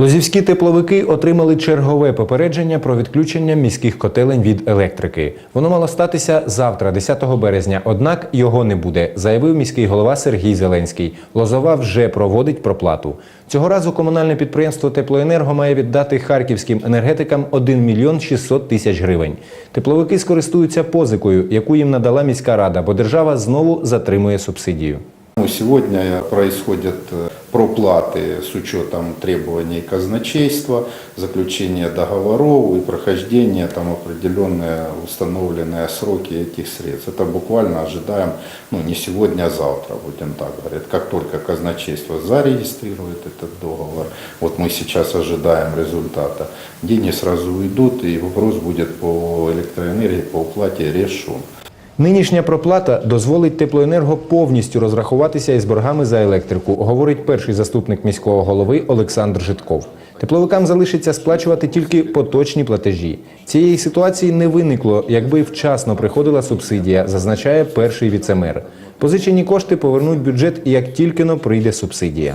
Лозівські тепловики отримали чергове попередження про відключення міських котелень від електрики. Воно мало статися завтра, 10 березня. Однак його не буде, заявив міський голова Сергій Зеленський. Лозова вже проводить проплату. Цього разу комунальне підприємство Теплоенерго має віддати харківським енергетикам 1 мільйон 600 тисяч гривень. Тепловики скористуються позикою, яку їм надала міська рада, бо держава знову затримує субсидію. Ну, Сегодня происходят э, проплаты с учетом требований казначейства, заключения договоров и прохождения там определенные установленные сроки этих средств. Это буквально ожидаем, ну не сегодня, а завтра, будем так говорить. Как только казначейство зарегистрирует этот договор, вот мы сейчас ожидаем результата, деньги сразу уйдут и вопрос будет по электроэнергии, по уплате решен. Нинішня проплата дозволить теплоенерго повністю розрахуватися із боргами за електрику, говорить перший заступник міського голови Олександр Житков. Тепловикам залишиться сплачувати тільки поточні платежі. Цієї ситуації не виникло, якби вчасно приходила субсидія, зазначає перший віцемер. Позичені кошти повернуть бюджет, як тільки но прийде субсидія.